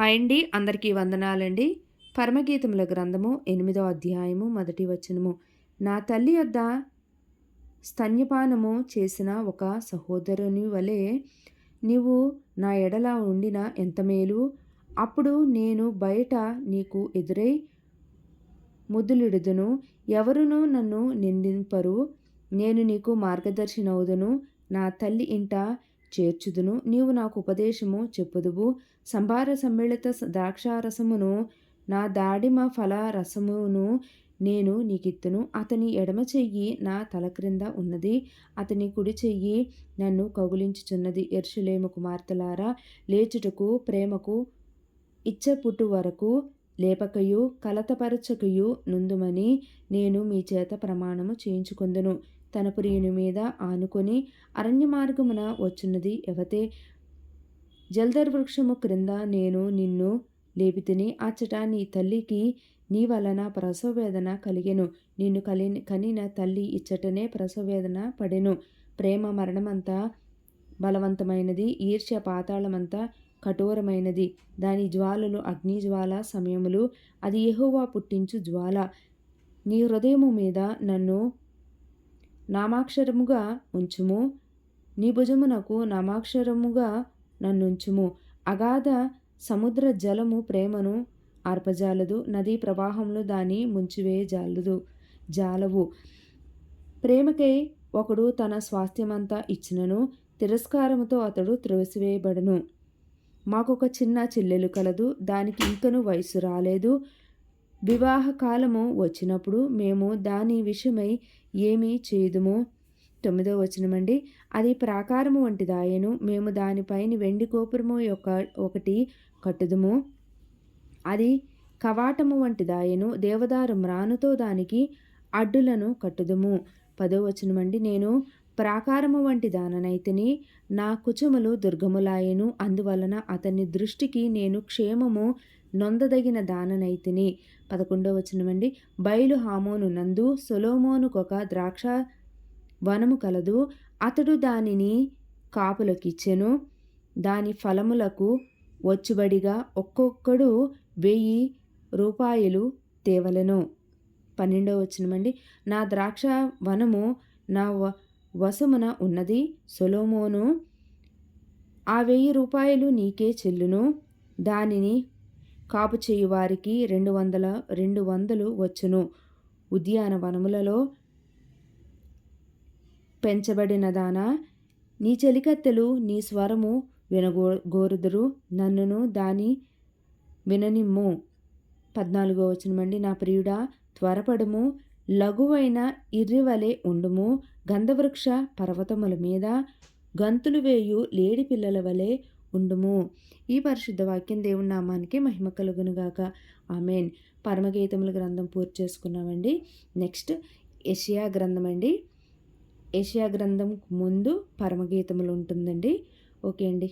Hi అండి అందరికీ వందనాలండి. పరమగీతముల గ్రంథము ఎనిమిదో అధ్యాయము మొదటి వచనము. నా తల్లి వద్ద స్తన్యపానము చేసిన ఒక సహోదరుని వలె నీవు నా ఎడల ఉండిన ఎంత మేలు? అప్పుడు నేను బయట నీకు ఎదురై ముద్దులిడుదును. ఎవరునూ నన్ను నిందింపరు. నేను నీకు మార్గదర్శినవుదును. నా తల్లి ఇంట చేర్చుదును. నీవు నాకు ఉపదేశము చెప్పుదువు. సంభార సమ్మిళిత ద్రాక్షారసమును నా దాడిమ ఫల రసమును నేను నీకిత్తును. అతని ఎడమ చెయ్యి నా తల క్రింద ఉన్నది. అతని కుడి చెయ్యి నన్ను కౌగులించుచున్నది. ఎర్షులేము కుమార్తెలారా లేచుటకు ప్రేమకు ఇచ్చ పుట్టు వరకు లేపకయు కలతపరచకయు నుందుమని నేను మీ చేత ప్రమాణము చేయించుకుందును. తన ప్రియుని మీద ఆనుకొని అరణ్య మార్గమున వచ్చున్నది ఎవతే? జల్దర్ వృక్షము క్రింద నేను నిన్ను లేపితిని అచ్చట నీ తల్లికి నీ వలన ప్రసవవేదన కలిగెను. నిన్ను కలి కనిన తల్లి ఇచ్చటనే ప్రసవవేదన పడెను. ప్రేమ మరణమంతా బలవంతమైనది ఈర్ష్య పాతాళమంతా కఠోరమైనది. దాని జ్వాలలు అగ్ని జ్వాల సమయములు అది ఎహోవా పుట్టించు జ్వాల. నీ హృదయము మీద నన్ను నామాక్షరముగా ఉంచుము. నీ భుజమునకు నామాక్షరముగా నన్నుంచుము. అగాధ సముద్ర జలము ప్రేమను ఆర్పజాలదు. నదీ ప్రవాహంలో దాన్ని ముంచివేయజాలదు. జాలవు. ప్రేమకై ఒకడు తన స్వాస్థ్యమంతా ఇచ్చినను. తిరస్కారముతో అతడు త్రోసివేయబడను. మాకొక చిన్న చెల్లెలు కలదు దానికి ఇంకను వయసు రాలేదు. వివాహ కాలము వచ్చినప్పుడు మేము దాని విషయమై ఏమీ చేయదుము తొమ్మిదో వచనమండి. అది ప్రాకారము వంటిదాయను మేము దానిపైన వెండి గోపురము యొక్క ఒకటి కట్టుదుము. అది కవాటము వంటిదాయను దేవదారు మ్రానుతో దానికి అడ్డులను కట్టుదుము. పదో వచనమండి. నేను ప్రాకారము వంటి దాననైతిని నా కుచములు దుర్గములాయను. అందువలన అతని దృష్టికి నేను క్షేమము నొందదగిన దాననైతిని. పదకొండవ వచనమండి. బయలు హామోను నందు సొలోమోనుకొక ద్రాక్ష వనము కలదు. అతడు దానిని కాపులకిచ్చెను. దాని ఫలములకు వచ్చుబడిగా ఒక్కొక్కడు వెయ్యి రూపాయలు తేవలను. పన్నెండవ వచనమండి. నా ద్రాక్ష వనము నా వశమున ఉన్నది సొలోమోను. ఆ వెయ్యి రూపాయలు నీకే చెల్లును. దానిని కాపు చేయువారికి రెండు వందల రెండు వందలు వచ్చును. ఉద్యానవనములలో పెంచబడినదానా నీ చెలికత్తెలు నీ స్వరము వినగో గోరుదురు. నన్నును దాని విననిమ్ము. పద్నాలుగో వచనమండి. నా ప్రియుడా త్వరపడము. లఘువైన ఇర్రివలే ఉండుము. గంధవృక్ష పర్వతముల మీద గంతులు వేయు లేడి పిల్లల వలె ఉండుము. ఈ పరిశుద్ధ వాక్యం దేవుని నామానికి మహిమ కలుగునుగాక ఆమెన్. పరమగీతముల గ్రంథం పూర్తి చేసుకున్నామండి. నెక్స్ట్ ఏషియా గ్రంథం అండి. ఏషియా గ్రంథం ముందు పరమగీతములు ఉంటుందండి. ఓకే అండి.